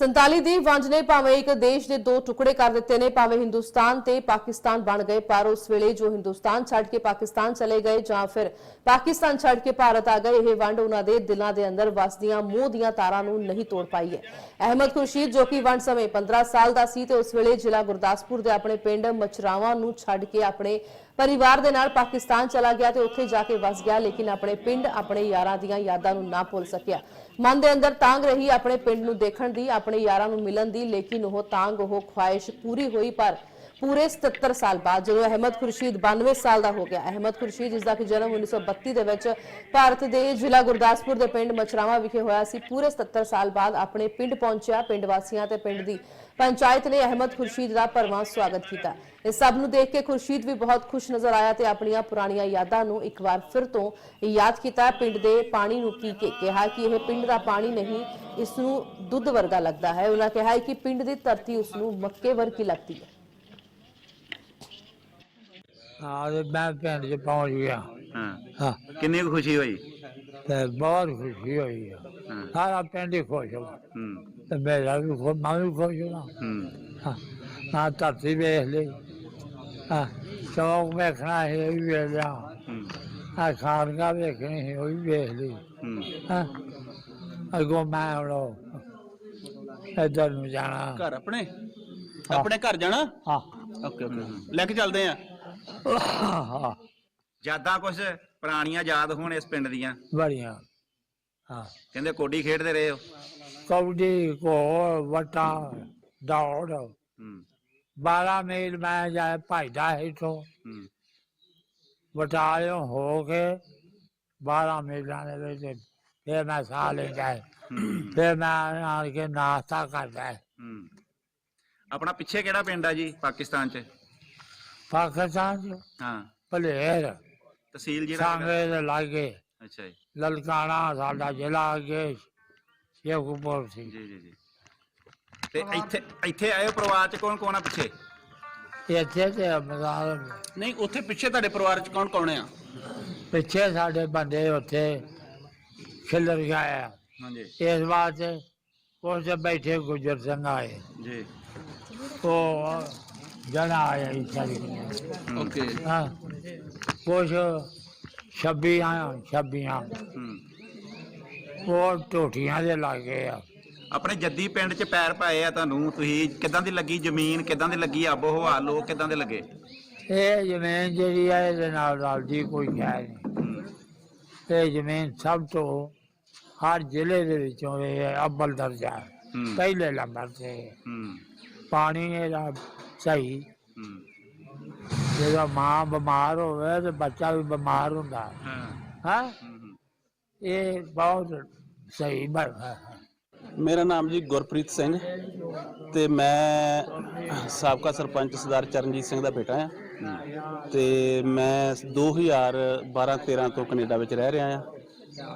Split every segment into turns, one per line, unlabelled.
47 ਦੀ ਵੰਡ ਨੇ ਭਾਵੇਂ ਇੱਕ ਦੇਸ਼ ਦੇ ਦੋ ਟੁਕੜੇ ਕਰ ਦਿੱਤੇ ਨੇ, ਭਾਵੇਂ ਹਿੰਦੁਸਤਾਨ ਤੇ ਪਾਕਿਸਤਾਨ ਬਣ ਗਏ, ਪਰ ਉਸ ਵੇਲੇ ਜੋ ਹਿੰਦੁਸਤਾਨ ਛੱਡ ਕੇ ਪਾਕਿਸਤਾਨ ਚਲੇ ਗਏ ਜਾਂ ਫਿਰ ਪਾਕਿਸਤਾਨ ਛੱਡ ਕੇ ਭਾਰਤ ਆ ਗਏ, ਇਹ ਵੰਡ ਉਹਨਾਂ ਦੇ ਦਿਲਾਂ ਦੇ ਅੰਦਰ ਵਸਦੀਆਂ ਮੋਹ ਦੀਆਂ ਤਾਰਾਂ ਨੂੰ ਨਹੀਂ ਤੋੜ ਪਾਈ ਹੈ। ਅਹਿਮਦ ਖੁਰਸ਼ੀਦ, ਜੋ ਕਿ ਵੰਡ ਸਮੇਂ 15 ਸਾਲ ਦਾ ਸੀ ਤੇ ਉਸ ਵੇਲੇ ਜ਼ਿਲ੍ਹਾ ਗੁਰਦਾਸਪੁਰ ਦੇ ਆਪਣੇ ਪਿੰਡ ਮਚਰਾਵਾਂ ਨੂੰ ਛੱਡ ਕੇ ਆਪਣੇ ਪਰਿਵਾਰ ਦੇ ਨਾਲ ਪਾਕਿਸਤਾਨ ਚਲਾ ਗਿਆ ਤੇ ਉੱਥੇ ਜਾ ਕੇ ਵਸ ਗਿਆ, ਲੇਕਿਨ ਆਪਣੇ ਪਿੰਡ ਆਪਣੇ ਯਾਰਾਂ ਦੀਆਂ ਯਾਦਾਂ ਨੂੰ ਨਾ ਭੁੱਲ ਸਕਿਆ। ਮਨ ਦੇ ਅੰਦਰ ਤਾਂਗ ਰਹੀ ਆਪਣੇ ਪਿੰਡ ਨੂੰ ਦੇਖਣ ਦੀ, ਆਪਣੇ ਆਪਣੇ ਯਾਰਾਂ ਨੂੰ ਮਿਲਣ ਦੀ ਲੇਕਿਨ ਉਹ ਤਾਂਗ ਉਹ ਖੁਆਇਸ਼ ਪੂਰੀ ਹੋਈ ਪਰ ਪੂਰੇ 77 ਸਾਲ ਬਾਅਦ ਜਦੋਂ ਅਹਿਮਦ ਖੁਰਸ਼ੀਦ 92 ਸਾਲ ਦਾ ਹੋ ਗਿਆ। ਅਹਿਮਦ ਖੁਰਸ਼ੀਦ ਜਿਸ ਦਾ ਕਿ ਜਨਮ 1932 ਦੇ ਵਿੱਚ ਭਾਰਤ ਦੇ ਜ਼ਿਲ੍ਹਾ ਗੁਰਦਾਸਪੁਰ ਦੇ ਪਿੰਡ ਮਚਰਾਵਾ ਵਿਖੇ ਹੋਇਆ ਸੀ। ਪੂਰੇ 77 ਸਾਲ ਬਾਅਦ ਆਪਣੇ ਪਿੰਡ ਪਹੁੰਚਿਆ ਪਿੰਡ ਵਾਸੀਆਂ ਤੇ ਪਿੰਡ ਦੀ ਪੰਚਾਇਤ ਨੇ ਅਹਿਮਦ ਖੁਰਸ਼ੀਦ ਦਾ ਭਰਵਾਂ ਸਵਾਗਤ ਕੀਤਾ। ਇਸ ਸਭ ਨੂੰ ਦੇਖ ਕੇ ਖੁਰਸ਼ੀਦ ਵੀ ਬਹੁਤ ਖੁਸ਼ ਨਜ਼ਰ ਆਇਆ ਤੇ ਆਪਣੀਆਂ ਪੁਰਾਣੀਆਂ ਯਾਦਾਂ ਨੂੰ ਇੱਕ ਵਾਰ ਫਿਰ ਤੋਂ ਯਾਦ ਕੀਤਾ। ਪਿੰਡ ਦੇ ਪਾਣੀ ਨੂੰ ਪੀ ਕੇ ਕਿਹਾ ਕਿ ਇਹ ਪਿੰਡ ਦਾ ਪਾਣੀ ਨਹੀਂ, ਇਸ ਨੂੰ ਦੁੱਧ ਵਰਗਾ ਲੱਗਦਾ ਹੈ। ਉਹਨਾਂ ਕਿਹਾ ਕਿ ਪਿੰਡ ਦੀ ਧਰਤੀ ਉਸ ਨੂੰ ਮੱਕੇ ਵਰਗੀ ਲੱਗਦੀ ਹੈ।
ਹਾਂ ਤੇ ਮੈਂ ਪਿੰਡ 'ਚ ਪਹੁੰਚ ਗਿਆ।
ਹਾਂ।
ਹਾਂ।
ਕਿੰਨੀ ਕੁ ਖੁਸ਼ੀ ਹੋਈ?
ਤੇ ਬਹੁਤ ਖੁਸ਼ੀ ਹੋਈ ਆ।
ਹਾਂ।
ਸਾਰਾ ਪਿੰਡ ਹੀ ਖੁਸ਼ ਹੋ
ਹੂੰ।
ਤੇ ਮੇਰਾ ਵੀ ਖੁਸ਼ ਮੈਂ ਵੀ ਖੁਸ਼ ਹਾਂ
ਹੂੰ।
ਹਾਂ। ਨਾ ਧਰਤੀ ਵੇਖ ਲਈ। ਹਾਂ। ਚੌਕ ਵੇਖਣਾ ਹੈ ਉਹ ਵੀ ਵੇਖ ਲਿਆ।
ਹੂੰ।
ਆ ਖਾਨਗਾ ਵੇਖਣੀ ਹੈ ਉਹ ਵੀ ਵੇਖ ਲਈ।
ਹੂੰ।
ਹਾਂ। ਅਗੋ ਮੈਂ ਹੁਣ ਇੱਧਰ ਨੂੰ ਜਾਣਾ।
ਘਰ ਆਪਣੇ? ਆਪਣੇ ਘਰ ਜਾਣਾ?
ਹਾਂ।
Okay okay. ਲੈ ਕੇ ਚੱਲਦੇ ਆ।
ਹਾਂ
ਯਾਦਾਂ ਕੁਛ ਪੁਰਾਣੀਆਂ ਯਾਦ ਹੋਣ ਇਸ ਪਿੰਡ ਦੀਆਂ।
ਬੜੀਆਂ ਹਾਂ।
ਕਹਿੰਦੇ ਕੋਡੀ ਖੇਡਦੇ ਰਹੇ ਹੋ?
ਕਬੱਡੀ ਕੋ ਵਟਾ ਦੌੜ।
ਹੂੰ।
12 ਮੀਲ ਮੈਂ ਜਾ ਭਜਦਾ ਇਥੋਂ।
ਹੂੰ।
ਬਟਾਲਿਓ ਹੋ ਕੇ 12 ਮੀਲਾਂ ਦੇ ਵਿੱਚ ਫਿਰ ਮੈਂ ਸਾਹ ਲੈਂਦਾ
ਹੂੰ,
ਫਿਰ ਮੈਂ ਆਣ ਕੇ ਨਾਸ਼ਤਾ ਕਰਦਾ
ਹੂੰ। ਆਪਣਾ ਪਿੱਛੇ ਕਿਹੜਾ ਪਿੰਡ ਆ ਜੀ ਪਾਕਿਸਤਾਨ ਚ?
ਪਾਕਿਸਤਾਨ ਚ
ਹਾਂ।
ਭਲੇਰ
ਤਹਿਸੀਲ ਜਿਹੜਾ ਹੈਗਾ।
ਸਾਂਗੇ ਦੇ ਲਾਗੇ
ਅੱਛਾ ਜੀ।
ਲਲਕਾਣਾ ਸਾਡਾ ਜ਼ਿਲ੍ਹਾ ਅੱਗੇ ਸ਼ੇਖੂਪੁਰ ਸੀ
ਜੀ ਜੀ ਜੀ। ਤੇ ਇੱਥੇ ਇੱਥੇ ਆਏ ਹੋ ਪਰਿਵਾਰ ਚ ਕੌਣ ਕੌਣ ਆ ਪਿੱਛੇ?
ਇੱਥੇ ਤੇ ਮਜ਼ਾਰ
ਨਹੀਂ ਉੱਥੇ ਪਿੱਛੇ ਤੁਹਾਡੇ ਪਰਿਵਾਰ ਚ ਕੌਣ ਕੌਣ ਆ?
ਪਿੱਛੇ ਸਾਡੇ ਬੰਦੇ ਉੱਥੇ ਖਿਲਰ ਗਿਆ
ਹਾਂਜੀ।
ਇਸ ਵਾਸਤੇ ਕੁਛ ਬੈਠੇ ਗੁਜਰ ਸਿੰਘ ਆਏ।
ਜੀ।
ਉਹ ਜਣਾ ਆਇਆ ਇਸ ਸਾਰੀ।
ਓਕੇ।
ਹਾਂ। ਕੁਛ ਛੱਬੀਆਂ ਛੱਬੀਆਂ
ਹੂੰ।
ਉਹ ਟੋਟੀਆਂ ਦੇ ਲਾਗੇ ਆ।
ਆਪਣੇ ਜੱਦੀ ਪਿੰਡ ਚ ਪੈਰ ਪਾਏ ਆ ਤੁਹਾਨੂੰ। ਤੁਸੀਂ ਕਿਦਾਂ ਦੀ ਲੱਗੀ ਜ਼ਮੀਨ? ਕਿਦਾਂ ਦੀ ਲੱਗੀ ਆਬੋ ਹਵਾ ਲੋਕ ਕਿਦਾਂ ਦੇ ਲੱਗੇ?
ਇਹ ਜ਼ਮੀਨ ਜਿਹੜੀ ਆ ਇਹਦੇ ਨਾਲ ਰਲਦੀ ਕੋਈ ਸ਼ੈ ਨਹੀਂ।
ਹੂੰ,
ਇਹ ਜ਼ਮੀਨ ਸਭ ਤੋਂ ਹਰ ਜ਼ਿਲ੍ਹੇ ਦੇ ਵਿੱਚੋਂ ਇਹ ਅੱਬਲ ਦਰਜਾ ਹੈ।
ਹੂੰ।
ਪਹਿਲੇ ਨੰਬਰ ਤੇ।
ਹੂੰ।
ਪਾਣੀ ਇਹਦਾ ਸਹੀ।
ਹੂੰ।
ਜਦੋਂ ਮਾਂ ਬਿਮਾਰ ਹੋਵੇ ਤੇ ਬੱਚਾ ਵੀ ਬਿਮਾਰ ਹੁੰਦਾ।
ਹਾਂ।
ਹਾਂ?
ਹੂੰ, ਹੂੰ।
ਇਹ ਬਹੁਤ ਸਹੀ ਬਣਾ
ਮੇਰਾ ਨਾਮ ਜੀ ਗੁਰਪ੍ਰੀਤ ਸਿੰਘ ਤੇ ਮੈਂ ਸਾਬਕਾ ਸਰਪੰਚ ਸਰਦਾਰ ਚਰਨਜੀਤ ਸਿੰਘ ਦਾ ਬੇਟਾ ਆ। ਤੇ ਮੈਂ 2012-13 ਤੋਂ ਕੈਨੇਡਾ ਵਿੱਚ ਰਹਿ ਰਿਹਾ ਆ।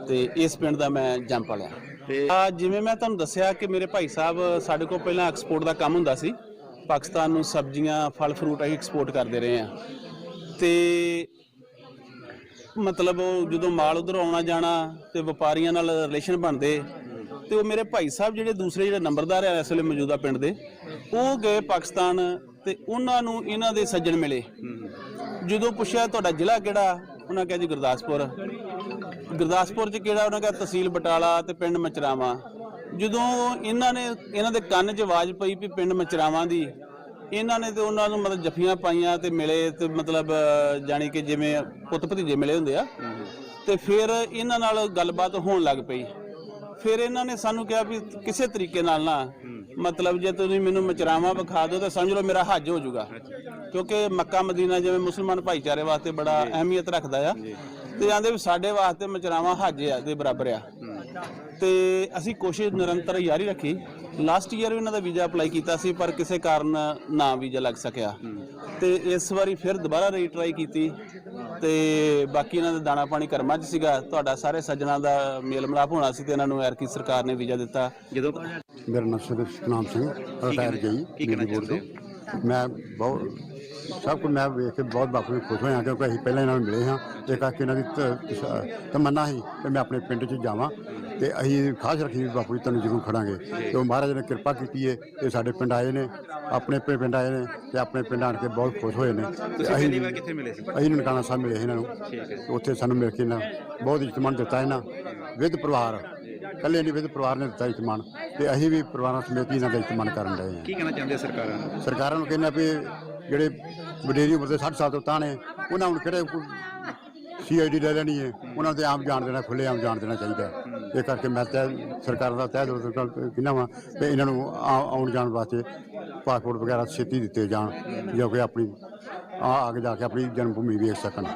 ਤੇ ਇਸ ਪਿੰਡ ਦਾ ਮੈਂ ਜੰਮ ਪਲਿਆ
ਤੇ
ਜਿਵੇਂ ਮੈਂ ਤੁਹਾਨੂੰ ਦੱਸਿਆ ਕਿ ਮੇਰੇ ਭਾਈ ਸਾਹਿਬ ਸਾਡੇ ਕੋਲ ਪਹਿਲਾਂ ਐਕਸਪੋਰਟ ਦਾ ਕੰਮ ਹੁੰਦਾ ਸੀ, ਪਾਕਿਸਤਾਨ ਨੂੰ ਸਬਜ਼ੀਆਂ, ਫਲ ਫਰੂਟ ਅਸੀਂ ਐਕਸਪੋਰਟ ਕਰਦੇ ਰਹੇ ਆ ਤੇ ਮਤਲਬ ਜਦੋਂ ਮਾਲ ਉਧਰ ਆਉਣਾ ਜਾਣਾ ਤੇ ਵਪਾਰੀਆਂ ਨਾਲ ਰਿਲੇਸ਼ਨ ਬਣਦੇ, ਤੇ ਉਹ ਮੇਰੇ ਭਾਈ ਸਾਹਿਬ ਜਿਹੜੇ ਦੂਸਰੇ ਜਿਹੜੇ ਨੰਬਰਦਾਰ ਆ ਇਸ ਵੇਲੇ ਮੌਜੂਦਾ ਪਿੰਡ ਦੇ, ਉਹ ਗਏ ਪਾਕਿਸਤਾਨ ਤੇ ਉਹਨਾਂ ਨੂੰ ਇਹਨਾਂ ਦੇ ਸੱਜਣ ਮਿਲੇ। ਜਦੋਂ ਪੁੱਛਿਆ ਤੁਹਾਡਾ ਜ਼ਿਲ੍ਹਾ ਕਿਹੜਾ, ਉਹਨਾਂ ਕਿਹਾ ਜੀ ਗੁਰਦਾਸਪੁਰ। ਗੁਰਦਾਸਪੁਰ ਚ ਕਿਹੜਾ ਉਹਨਾਂ ਕਿਹਾ ਤਹਿਸੀਲ ਬਟਾਲਾ ਤੇ ਪਿੰਡ ਮਚਰਾਵਾਂ? ਜਦੋਂ ਇਹਨਾਂ ਨੇ ਇਹਨਾਂ ਦੇ ਕੰਨ 'ਚ ਆਵਾਜ਼ ਪਈ ਵੀ ਪਿੰਡ ਮਚਰਾਵਾਂ ਦੀ ਇਹਨਾਂ ਨੇ ਤੇ ਉਹਨਾਂ ਨੂੰ ਮਤਲਬ ਜੱਫੀਆਂ ਪਾਈਆਂ ਤੇ ਮਿਲੇ ਤੇ ਮਤਲਬ ਜਾਣੀ ਕਿ ਜਿਵੇਂ ਪੁੱਤ ਭਤੀਜੇ ਮਿਲੇ ਹੁੰਦੇ ਆ। ਤੇ ਫਿਰ ਇਹਨਾਂ ਨਾਲ ਗੱਲਬਾਤ ਹੋਣ ਲੱਗ ਪਈ। ਫਿਰ ਇਹਨਾਂ ਨੇ ਸਾਨੂੰ ਕਿਹਾ ਵੀ ਕਿਸੇ ਤਰੀਕੇ ਨਾਲ ਨਾ ਮਤਲਬ ਜੇ ਤੁਸੀਂ ਮੈਨੂੰ ਮਚਰਾਵਾਂ ਵਿਖਾ ਦਿਓ ਤਾਂ ਸਮਝ ਲਓ ਮੇਰਾ ਹੱਜ ਹੋ ਜਾਊਗਾ। ਕਿਉਂਕਿ ਮੱਕਾ ਮਦੀਨਾ ਜਿਵੇਂ ਮੁਸਲਮਾਨ ਭਾਈਚਾਰੇ ਵਾਸਤੇ ਬੜਾ ਅਹਿਮੀਅਤ ਰੱਖਦਾ ਆ। ਤੇ ਆਂਦੇ ਵੀ ਸਾਡੇ ਵਾਸਤੇ ਮਚਰਾਵਾਂ ਹੱਜ ਆ ਦੇ ਬਰਾਬਰ ਆ। ਤੇ ਅਸੀਂ ਕੋਸ਼ਿਸ਼ ਨਿਰੰਤਰ ਜਾਰੀ ਰੱਖੀ। ਲਾਸਟ ਈਅਰ ਵੀ ਇਹਨਾਂ ਦਾ ਵੀਜ਼ਾ ਅਪਲਾਈ ਕੀਤਾ ਸੀ ਪਰ ਕਿਸੇ ਕਾਰਨ ਨਾ ਵੀਜ਼ਾ ਲੱਗ ਸਕਿਆ। ਤੇ ਇਸ ਵਾਰੀ ਫਿਰ ਦੁਬਾਰਾ ਰੀਟਰਾਈ ਕੀਤੀ। ਤੇ ਬਾਕੀ ਇਹਨਾਂ ਦਾ ਦਾਣਾ ਪਾਣੀ ਕਰਮਾਂ 'ਚ ਸੀਗਾ। ਤੁਹਾਡਾ ਸਾਰੇ ਸੱਜਣਾ ਦਾ ਮੇਲ ਮਿਲਾਪ ਹੋਣਾ ਸੀ ਤੇ ਇਹਨਾਂ ਨੂੰ ਐਰਕੀ ਸਰਕਾਰ ਨੇ ਵੀਜ਼ਾ ਦਿੱਤਾ।
ਜਦੋਂ
ਮੇਰਾ ਨਾਮ ਸਿੰਘ ਰਿਟਾਇਰ ਗਈ
ਕੀ ਕਹਿਣਾ ਚਾਹੁੰਦੇ
ਤੋਂ ਮੈਂ ਬਹੁਤ ਸਭ ਕੁਝ ਮੈਂ ਵੇਖ ਕੇ ਬਹੁਤ ਬਾਪੂ ਖੁਸ਼ ਹੋਇਆ ਕਿਉਂਕਿ ਅਸੀਂ ਪਹਿਲਾਂ ਇਹਨਾਂ ਨੂੰ ਮਿਲੇ ਹਾਂ। ਇਹ ਕਰਕੇ ਇਹਨਾਂ ਦੀ ਤ- ਤਮੰਨਾ ਸੀ ਕਿ ਮੈਂ ਆਪਣੇ ਪਿੰਡ 'ਚ ਜਾਵਾਂ ਤੇ ਅਸੀਂ ਖਾਸ ਰੱਖੀ ਵੀ ਬਾਪੂ ਜੀ ਤੁਹਾਨੂੰ ਜ਼ਰੂਰ ਖੜਾਂਗੇ। ਤੇ ਉਹ ਮਹਾਰਾਜ ਨੇ ਕਿਰਪਾ ਕੀਤੀ ਹੈ ਤੇ ਸਾਡੇ ਪਿੰਡ ਆਏ ਨੇ ਆਪਣੇ ਪਿੰ- ਪਿੰਡ ਆਏ ਨੇ ਤੇ ਆਪਣੇ ਪਿੰਡ ਆਣ ਕੇ ਬਹੁਤ ਖੁਸ਼ ਹੋਏ ਨੇ। ਤੇ
ਤੁਸੀਂ ਪਹਿਲੀ ਵਾਰ ਕਿੱਥੇ ਮਿਲੇ ਸੀ?
ਅਸੀਂ ਨਨਕਾਣਾ ਸਾਹਿਬ ਮਿਲੇ ਇਹਨਾਂ ਨੂੰ। ਤੇ ਉੱਥੇ ਸਾਨੂੰ ਮਿਲ ਕੇ ਇਹਨਾਂ ਬਹੁਤ ਇਤਮਾਨ ਦਿੱਤਾ ਇਹਨਾਂ ਵਿਦ ਪਰਿਵਾਰ। ਕੱਲੇ ਨਹੀਂ ਵਿਦ ਪਰਿਵਾਰ ਨੇ ਦਿੱਤਾ ਇਤਮਾਨ ਤੇ ਅਸੀਂ ਵੀ ਪਰਿਵਾਰਾਂ ਸਮੇਤ ਹੀ ਇਹਨਾਂ ਦਾ ਇਤਮਾਨ ਕਰਨ ਰਹੇ ਹਾਂ।
ਕੀ ਕਹਿਣਾ ਚਾਹੁੰਦੇ ਸਰਕਾਰਾਂ ਨੂੰ?
ਸਰਕਾਰਾਂ ਨੂੰ ਕਹਿੰਦਾ ਵੀ ਜਿਹੜੇ ਵਡੇਰੀ ਉਮਰ ਦੇ 60 ਸਾਲ ਤੋਂ ਤਾਂ ਨੇ ਉਹਨਾਂ ਨੂੰ ਕਿਹੜੇ ਸੀਆਈਡੀ ਲੈ ਲੈਣੀ ਹੈ? ਉਹਨਾਂ ਤੇ ਆਮ ਜਾਣ ਦੇਣਾ ਖੁੱਲੇ ਆਮ ਜਾਣ ਦੇਣਾ ਚਾਹੀਦਾ ਹੈ। ਇਹ ਕਰਕੇ ਮੈਂ ਤਾਂ ਸਰਕਾਰ ਦਾ ਤਹਿ ਦਿਲ ਤੋਂ ਕਿੰਨਾ ਵਾ ਤੇ ਇਹਨਾਂ ਨੂੰ ਆ- ਆਉਣ ਜਾਣ ਵਾਸਤੇ ਪਾਸਪੋਰਟ ਵਗੈਰਾ ਛੇਤੀ ਦਿੱਤੇ ਜਾਣ ਜੋ ਕਿ ਆਪਣੀ ਆ ਅੱਗੇ ਜਾ ਕੇ ਆਪਣੀ ਜਨਮ ਭੂਮੀ ਵੇਖ ਸਕਣ।